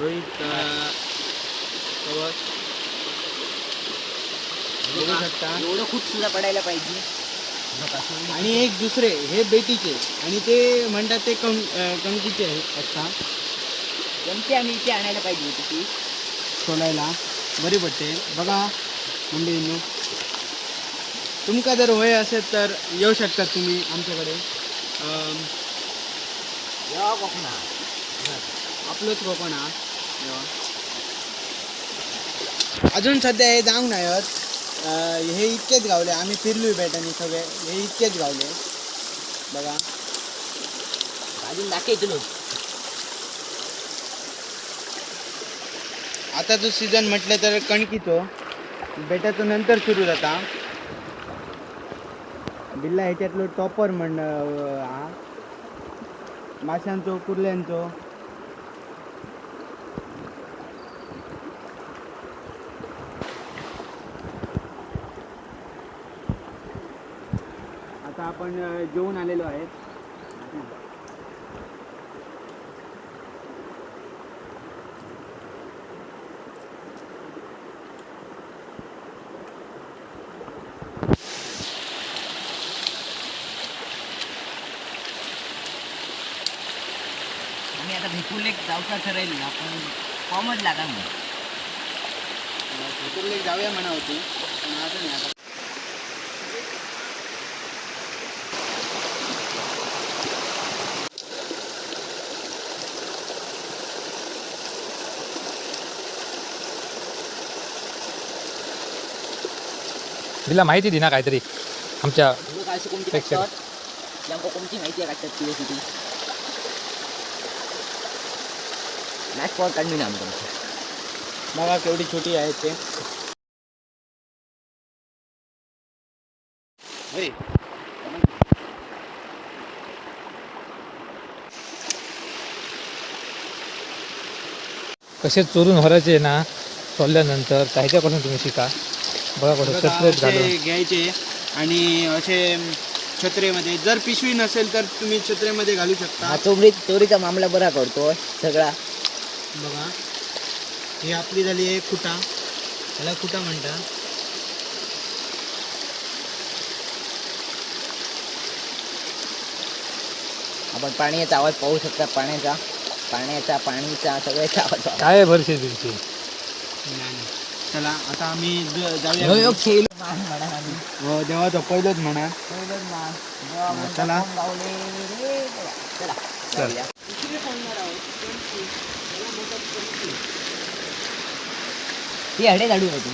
रोहित अं, कवच बघू शकता एवढं खूप सुद्धा पडायला पाहिजे. आणि एक दुसरे हे बेटीचे. आणि ते म्हणतात ते कम अं, कणकीचे आहेत. आता कोणते आम्ही इथे आणायला पाहिजे होती ती. सोलायला. बरी पडते. बघा मंडळींनो तुमका जर वय असेल तर येऊ शकतात तुम्ही आमच्याकडे. अं, आपलंच कोकण हा. अजून सध्या हे जाऊन नाही हे इतकेच गावले आम्ही फिरलोय बेटाने सगळे. हे इतकेच गावले. बघा. अजून दाखवायचं आता जो सीझन म्हटलं तर कणकीचो. बेटाचो नंतर सुरू जाता. बिल्ला ह्याच्यातलो टॉपर म्हण हा. माशांचो कुर्ल्यांचो. आता आपण जेवून आलेलो आहेत. आम्ही आता एक जाऊचा ठरवलं आपण फॉर्मच लागा कुर्ले जाऊया म्हणा होती. पण आता नाही आता. तिला माहिती दे ना काहीतरी. आमच्या लोक अशी कोणती प्रेक्षक. काढतात ज्यांना कोणती माहिती आहे काढतात ती ती मॅच पॉट काढली ना आम्ही बघा केवढी छोटी आहे ते. कसे चोरून भरायचे ना सोडल्यानंतर त्याच्यापासून तुम्ही शिका. बघा कसं असे घ्यायचे आणि असे छत्रेमध्ये जर पिशवी नसेल तर तुम्ही छत्रेमध्ये घालू शकता. हा चोरी चोरीचा मामला बरा करतो सगळा. बघा ही आपली झाली आहे खुटा त्याला खुटा म्हणतात. आपण पाण्याचा आवाज पाहू शकता पाण्याचा. पाण्याचा पाणीचा सगळ्याचा आवाज काय भरशी तुमची? चला आता आम्ही ज- जाऊया. हो, देवाचं पहिलंच म्हणा चला. चला. ती हडे काढू होती